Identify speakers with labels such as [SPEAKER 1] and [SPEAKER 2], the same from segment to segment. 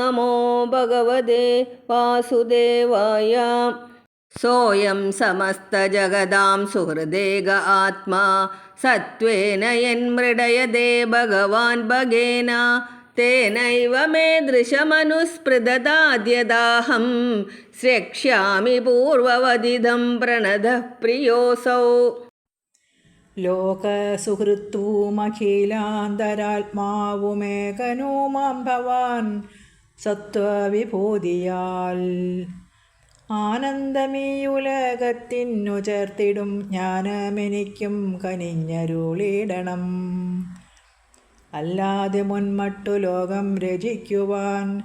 [SPEAKER 1] നമോ ഭഗവതേ വാസുദേവായ सोऽयं समस्तजगदां सुहृदेग आत्मा सत्त्वेन यन्मृडयदे भगवान् भगेन तेनैव मे दृशमनुस्पृददाद्यदाहं स्रक्ष्यामि पूर्ववदिदं प्रणदः प्रियोऽसौ
[SPEAKER 2] ലോകസുഹൃത്തുമഖിലാന്തരാത്മാവുമേകനോ മാം ഭവാൻ സത്വവിഭൂതിയാൽ. ആനന്ദമീയുലകത്തിനു ചേർത്തിടും ജ്ഞാനമെനിക്കും കനിഞ്ഞരുളിടണം. അല്ലാതെ മുൻമട്ടു ലോകം രചിക്കുവാൻ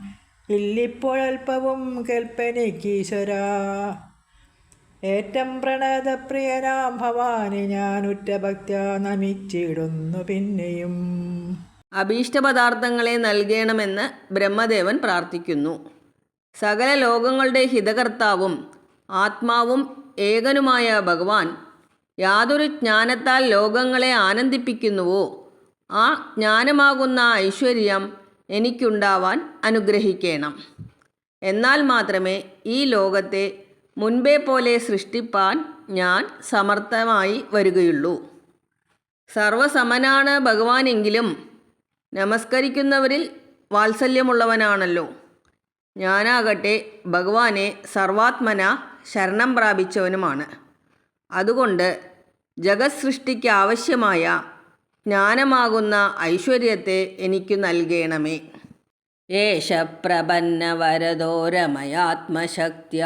[SPEAKER 2] ഇല്ലിപ്പോഴൽപ്പവും കേൾപ്പനിക്കീശ്വരാ. ഏറ്റം പ്രണതപ്രിയനാം ഭവാനി ഞാൻ ഉറ്റഭക്ത്യ നമിച്ചിടുന്നു പിന്നെയും.
[SPEAKER 1] അഭീഷ്ടപദാർത്ഥങ്ങളെ നൽകണമെന്ന് ബ്രഹ്മദേവൻ പ്രാർത്ഥിക്കുന്നു. സകല ലോകങ്ങളുടെ ഹിതകർത്താവും ആത്മാവും ഏകനുമായ ഭഗവാൻ യാതൊരു ജ്ഞാനത്താൽ ലോകങ്ങളെ ആനന്ദിപ്പിക്കുന്നുവോ? ആ ജ്ഞാനമാകുന്ന ഐശ്വര്യം എനിക്കുണ്ടാവാൻ അനുഗ്രഹിക്കണം. എന്നാൽ മാത്രമേ ഈ ലോകത്തെ മുൻപേ പോലെ സൃഷ്ടിപ്പാൻ ഞാൻ സമർത്ഥമായി വരികയുള്ളൂ. സർവസമനാണ് ഭഗവാനെങ്കിലും നമസ്കരിക്കുന്നവരിൽ വാത്സല്യമുള്ളവനാണല്ലോ. ഞാനാകട്ടെ ഭഗവാനെ സർവാത്മന ശരണം പ്രാപിച്ചവനുമാണ്. അതുകൊണ്ട് ജഗത്സൃഷ്ടിക്ക് ആവശ്യമായ ജ്ഞാനമാകുന്ന ഐശ്വര്യത്തെ എനിക്ക് നൽകണമേ. ഏഷ പ്രപന്നവരദോരമയാത്മശക്തിയ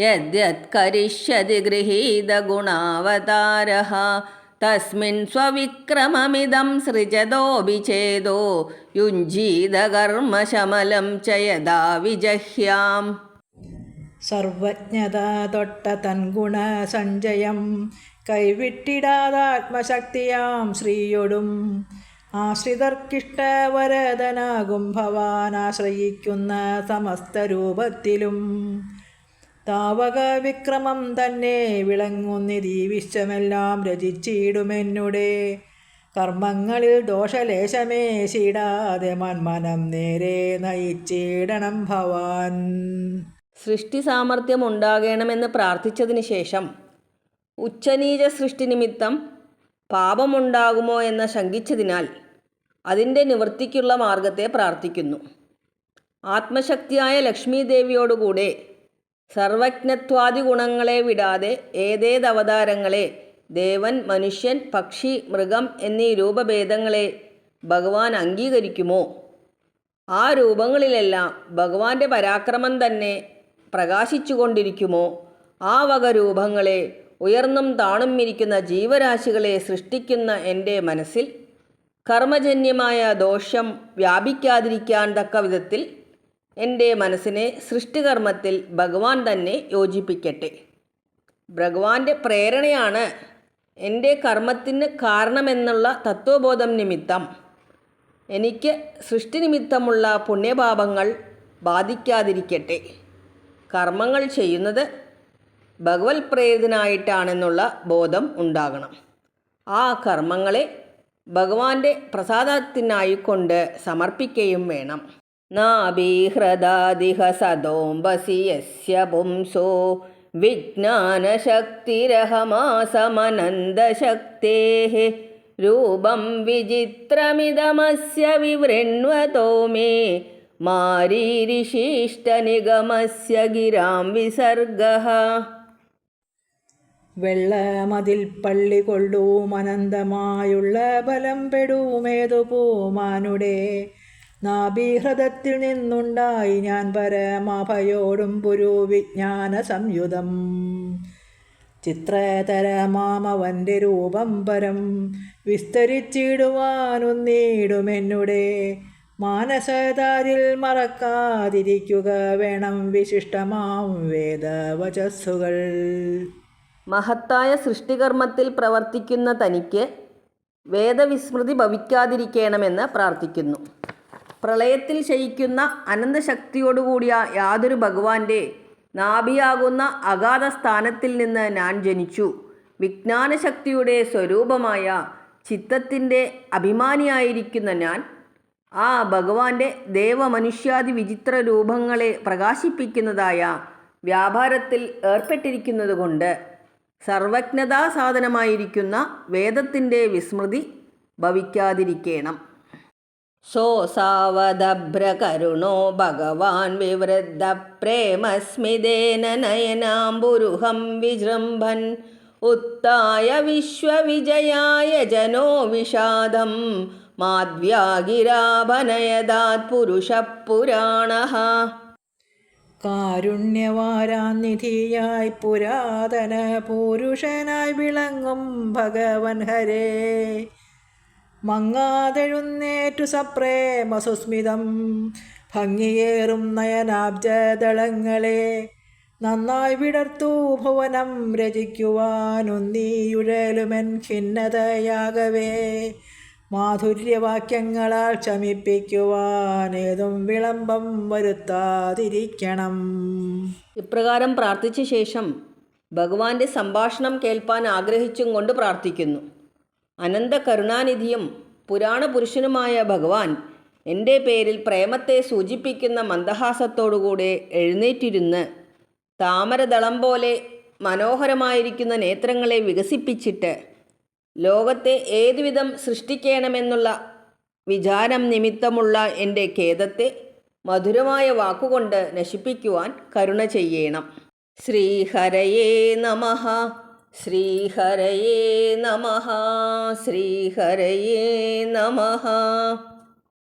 [SPEAKER 1] യദ്യത് കരിഷ്യതി ഗൃഹീതഗുണാവതാര തസ്മിൻ സ്വവിക്രമമിതം സൃജതോപി ചേതോ യുഞ്ജീതകർമ്മശമലം ചയദാ വിജഹ്യാം.
[SPEAKER 2] സർവജ്ഞത തൊട്ട തൻഗുണ സഞ്ചയം കൈവിട്ടിടാതാത്മശക്തിയാം ശ്രീയൊടും. ആശ്രിതർക്കിഷ്ടവരതനാകും ഭവാൻ ആശ്രയിക്കുന്ന സമസ്ത രൂപത്തിലും. താവക വിക്രമം തന്നെ വിളങ്ങുന്നിതീ വിശ്വമെല്ലാം രചിച്ചിടുമെന്നുടെ കർമ്മങ്ങളിൽ ദോഷലേശമേ ശീടാതെ മന്മനം നേരെ നയിച്ചിടണം ഭവാൻ.
[SPEAKER 1] സൃഷ്ടി സാമർഥ്യം ഉണ്ടാകണമെന്ന് പ്രാർത്ഥിച്ചതിന് ശേഷം ഉച്ചനീച സൃഷ്ടി നിമിത്തം പാപമുണ്ടാകുമോ എന്ന് ശങ്കിച്ചതിനാൽ അതിന്റെ നിവൃത്തിക്കുള്ള മാർഗത്തെ പ്രാർത്ഥിക്കുന്നു. ആത്മശക്തിയായ ലക്ഷ്മി ദേവിയോടുകൂടെ സർവജ്ഞത്വാദി ഗുണങ്ങളെ വിടാതെ ഏതേത് അവതാരങ്ങളെ ദേവൻ മനുഷ്യൻ പക്ഷി മൃഗം എന്നീ രൂപഭേദങ്ങളെ ഭഗവാൻ അംഗീകരിക്കുമോ? ആ രൂപങ്ങളിലെല്ലാം ഭഗവാന്റെ പരാക്രമം തന്നെ പ്രകാശിച്ചുകൊണ്ടിരിക്കുമോ? ആ വക രൂപങ്ങളെ ഉയർന്നും താണും ഇരിക്കുന്ന ജീവരാശികളെ സൃഷ്ടിക്കുന്ന എന്റെ മനസ്സിൽ കർമ്മജന്യമായ ദോഷം വ്യാപിക്കാതിരിക്കാൻ തക്ക വിധത്തിൽ എന്റെ മനസ്സിനെ സൃഷ്ടികർമ്മത്തിൽ ഭഗവാൻ തന്നെ യോജിപ്പിക്കട്ടെ. ഭഗവാന്റെ പ്രേരണയാണ് എന്റെ കർമ്മത്തിന് കാരണമെന്നുള്ള തത്വബോധം നിമിത്തം. എനിക്ക് സൃഷ്ടി നിമിത്തമുള്ള പുണ്യപാപങ്ങൾ ബാധിക്കാതിരിക്കട്ടെ. കർമ്മങ്ങൾ ചെയ്യുന്നത് ഭഗവത് പ്രേരിതനായിട്ടാണെന്നുള്ള ബോധം ഉണ്ടാകണം. ആ കർമ്മങ്ങളെ ഭഗവാന്റെ പ്രസാദത്തിനായിക്കൊണ്ട് സമർപ്പിക്കുകയും വേണം. നാഭീഹൃദാദിഹ സദോംബസി യസ്യ പുംസോ. വിജ്ഞാനശക്തിരഹമാസമനന്ദശക്തേ. രൂപം വിചിത്രമിതമസ്യ വിവൃണ്വതോ മേ. മാരീരിശീഷ്ടനിഗമസ്യ ഗിരാം വിസർഗഃ.
[SPEAKER 2] വെള്ളമതിൽ പള്ളി കൊള്ളൂം അനന്തമായുള്ള ബലം പെടുമേതു പൂമാനുടെ. നാഭീഹൃതത്തിൽ നിന്നുണ്ടായി ഞാൻ പരമാഭയോടും പുരു വിജ്ഞാന സംയുതം ചിത്രതരമാമവന്റെ രൂപം പരം വിസ്തരിച്ചിടുവാനൊന്നിടുമെന്നുടെ മാനസതാരിൽ മറക്കാതിരിക്കുക വേണം വിശിഷ്ടമാം വേദവചസ്സുകൾ.
[SPEAKER 1] മഹത്തായ സൃഷ്ടികർമ്മത്തിൽ പ്രവർത്തിക്കുന്ന തനിക്ക് വേദവിസ്മൃതി ഭവിക്കാതിരിക്കണമെന്ന് പ്രാർത്ഥിക്കുന്നു. പ്രളയത്തിൽ ശയിക്കുന്ന അനന്തശക്തിയോടുകൂടിയ യാതൊരു ഭഗവാന്റെ നാഭിയാകുന്ന അഗാധ സ്ഥാനത്തിൽ നിന്ന് ഞാൻ ജനിച്ചു. വിജ്ഞാനശക്തിയുടെ സ്വരൂപമായ ചിത്തത്തിന്റെ അഭിമാനിയായിരിക്കുന്ന ഞാൻ ആ ഭഗവാന്റെ ദേവമനുഷ്യാദി വിചിത്ര രൂപങ്ങളെ പ്രകാശിപ്പിക്കുന്നതായ വ്യാപാരത്തിൽ ഏർപ്പെട്ടിരിക്കുന്നതുകൊണ്ട് സർവജ്ഞതാ സാധനമായിരിക്കുന്ന വേദത്തിന്റെ വിസ്മൃതി ഭവിക്കാതിരിക്കണം. സോ സാവദഭ്രകരുണോ ഭഗവാൻ വിവൃദ്ധ പ്രേമസ്മിതേന നയനാംബുരുഹം വിജൃംഭൻ. ഉത്തായ വിശ്വവിജയായ ജനോ വിഷാദം. മാധ്യാഗിരാഭനയദാത് പുരുഷപുരാണഃ.
[SPEAKER 2] കാരുണ്യവാരാനിധിയായി പുരാതന പുരുഷനായി വിളങ്ങും ഭഗവൻ ഹരേ. മങ്ങാതെഴുന്നേറ്റു സപ്രേമ സുസ്മിതം. ഭംഗിയേറും നയനാബ്ജദളങ്ങളെ നന്നായി വിടർത്തു ഭുവനം രചിക്കുവാനൊന്നീയുഴലുമൻ ഖിന്നതയാകവേ. മാധുര്യവാക്യങ്ങളാൽ ക്ഷമിപ്പിക്കുവാനേതും വിളംബം വരുത്താതിരിക്കണം.
[SPEAKER 1] ഇപ്രകാരം പ്രാർത്ഥിച്ച ശേഷം ഭഗവാന്റെ സംഭാഷണം കേൾപ്പാൻ ആഗ്രഹിച്ചും കൊണ്ട് പ്രാർത്ഥിക്കുന്നു. അനന്ത കരുണാനിധിയും പുരാണ പുരുഷനുമായ ഭഗവാൻ എന്റെ പേരിൽ പ്രേമത്തെ സൂചിപ്പിക്കുന്ന മന്ദഹാസത്തോടുകൂടെ എഴുന്നേറ്റിരുന്ന് താമരദളം പോലെ മനോഹരമായിരിക്കുന്ന നേത്രങ്ങളെ വികസിപ്പിച്ചിട്ട് ലോകത്തെ ഏതുവിധം സൃഷ്ടിക്കണമെന്നുള്ള വിചാരം നിമിത്തമുള്ള എന്റെ ഖേദത്തെ മധുരമായ വാക്കുകൊണ്ട് നശിപ്പിക്കുവാൻ കരുണ ചെയ്യണം. ശ്രീഹരയേ നമ. ശ്രീഹരയേ നമ ശ്രീഹരയേ നമ.